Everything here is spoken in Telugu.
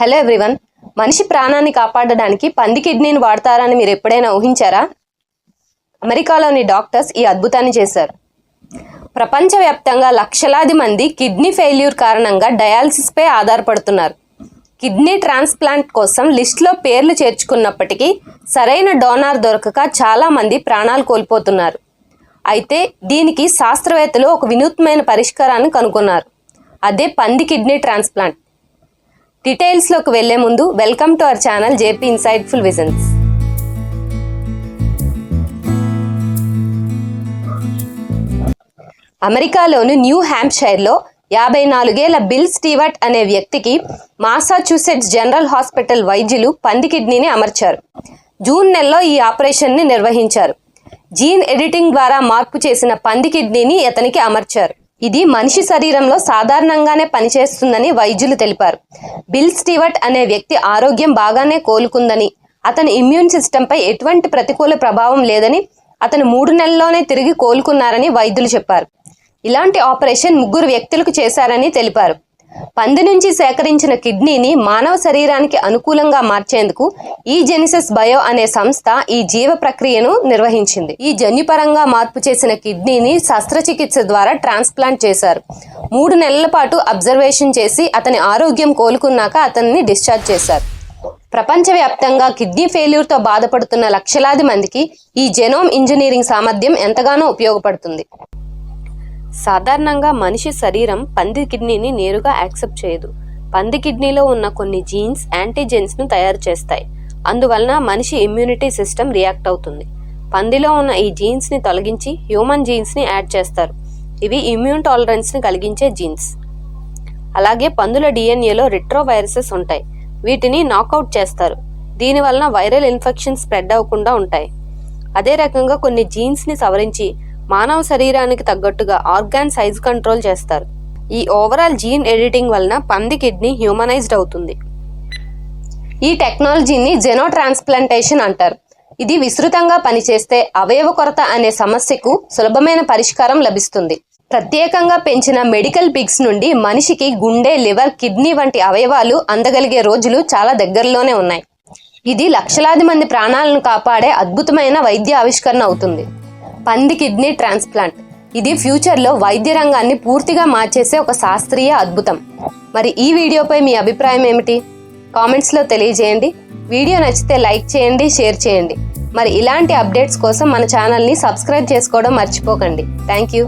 Hello everyone. మనిషి ప్రాణాన్ని కాపాడడానికి పంది కిడ్నీని వాడతారని మీరు ఎప్పుడైనా ఊహించారా? అమెరికాలోని డాక్టర్స్ ఈ అద్భుతాన్ని చేశారు. ప్రపంచవ్యాప్తంగా లక్షలాది మంది కిడ్నీ ఫెయిల్యూర్ కారణంగా డయాలసిస్పై ఆధారపడుతున్నారు. కిడ్నీ ట్రాన్స్ప్లాంట్ కోసం లిస్టులో పేర్లు చేర్చుకున్నప్పటికీ సరైన డోనార్ దొరకక చాలామంది ప్రాణాలు కోల్పోతున్నారు. అయితే దీనికి శాస్త్రవేత్తలు ఒక వినూత్నమైన పరిష్కారాన్ని కనుగొన్నారు. అదే పంది కిడ్నీ ట్రాన్స్ప్లాంట్. డీటెయిల్స్లోకి వెళ్ళే ముందు welcome to our channel JP insightful visions అమెరికాలోని న్యూ హ్యాంప్షైర్లో యాభై నాలుగేళ్ళ బిల్ స్టీవర్ట్ అనే వ్యక్తికి మాసాచ్యూసెట్స్ జనరల్ హాస్పిటల్ వైద్యులు పంది కిడ్నీని అమర్చారు. జూన్ నెలలో ఈ ఆపరేషన్ని నిర్వహించారు. జీన్ ఎడిటింగ్ ద్వారా మార్పు చేసిన పంది కిడ్నీని అతనికి అమర్చారు. ఇది మనిషి శరీరంలో సాధారణంగానే పనిచేస్తుందని వైద్యులు తెలిపారు. బిల్ స్టీవర్ట్ అనే వ్యక్తి ఆరోగ్యం బాగానే కోలుకుందని అతని ఇమ్యూన్ సిస్టంపై ఎటువంటి ప్రతికూల ప్రభావం లేదని అతను మూడు నెలల్లోనే తిరిగి కోలుకున్నారని వైద్యులు చెప్పారు. ఇలాంటి ఆపరేషన్ ముగ్గురు వ్యక్తులకు చేశారని తెలిపారు. పంది నుంచి సేకరించిన కిడ్నీని మానవ శరీరానికి అనుకూలంగా మార్చేందుకు ఈ జెనిసస్ బయో అనే సంస్థ ఈ జీవ ప్రక్రియను నిర్వహించింది. ఈ జన్యుపరంగా మార్పు చేసిన కిడ్నీని శస్త్రచికిత్స ద్వారా ట్రాన్స్ప్లాంట్ చేశారు. మూడు నెలల పాటు అబ్జర్వేషన్ చేసి అతని ఆరోగ్యం కోలుకున్నాక అతన్ని డిశ్చార్జ్ చేశారు. ప్రపంచవ్యాప్తంగా కిడ్నీ ఫెయిల్యూర్తో బాధపడుతున్న లక్షలాది మందికి ఈ జెనోమ్ ఇంజనీరింగ్ సామర్థ్యం ఎంతగానో ఉపయోగపడుతుంది. సాధారణంగా మనిషి శరీరం పంది కిడ్నీని నేరుగా యాక్సెప్ట్ చేయదు. పంది కిడ్నీలో ఉన్న కొన్ని జీన్స్ యాంటీజెన్స్ను తయారు చేస్తాయి. అందువలన మనిషి ఇమ్యూనిటీ సిస్టమ్ రియాక్ట్ అవుతుంది. పందిలో ఉన్న ఈ జీన్స్ని తొలగించి హ్యూమన్ జీన్స్ని యాడ్ చేస్తారు. ఇవి ఇమ్యూన్ టాలరెన్స్ని కలిగించే జీన్స్. అలాగే పందుల డిఎన్ఏలో రిట్రో వైరసెస్ ఉంటాయి. వీటిని నాకౌట్ చేస్తారు. దీనివలన వైరల్ ఇన్ఫెక్షన్ స్ప్రెడ్ అవ్వకుండా ఉంటాయి. అదే రకంగా కొన్ని జీన్స్ని సవరించి మానవ శరీరానికి తగ్గట్టుగా ఆర్గాన్ సైజ్ కంట్రోల్ చేస్తారు. ఈ ఓవరాల్ జీన్ ఎడిటింగ్ వలన పంది కిడ్నీ హ్యూమనైజ్డ్ అవుతుంది. ఈ టెక్నాలజీని జెనో ట్రాన్స్ప్లాంటేషన్ అంటారు. ఇది విస్తృతంగా పనిచేస్తే అవయవ కొరత అనే సమస్యకు సులభమైన పరిష్కారం లభిస్తుంది. ప్రత్యేకంగా పెంచిన మెడికల్ పిగ్స్ నుండి మనిషికి గుండె లివర్ కిడ్నీ వంటి అవయవాలు అందగలిగే రోజులు చాలా దగ్గరలోనే ఉన్నాయి. ఇది లక్షలాది మంది ప్రాణాలను కాపాడే అద్భుతమైన వైద్య ఆవిష్కరణ అవుతుంది. పంది కిడ్నీ ట్రాన్స్ప్లాంట్. ఇది ఫ్యూచర్లో వైద్య రంగాన్ని పూర్తిగా మార్చేసే ఒక శాస్త్రీయ అద్భుతం. మరి ఈ వీడియోపై మీ అభిప్రాయం ఏమిటి? కామెంట్స్లో తెలియజేయండి. వీడియో నచ్చితే లైక్ చేయండి షేర్ చేయండి. మరి ఇలాంటి అప్డేట్స్ కోసం మన ఛానల్ని సబ్స్క్రైబ్ చేసుకోవడం మర్చిపోకండి. Thank you.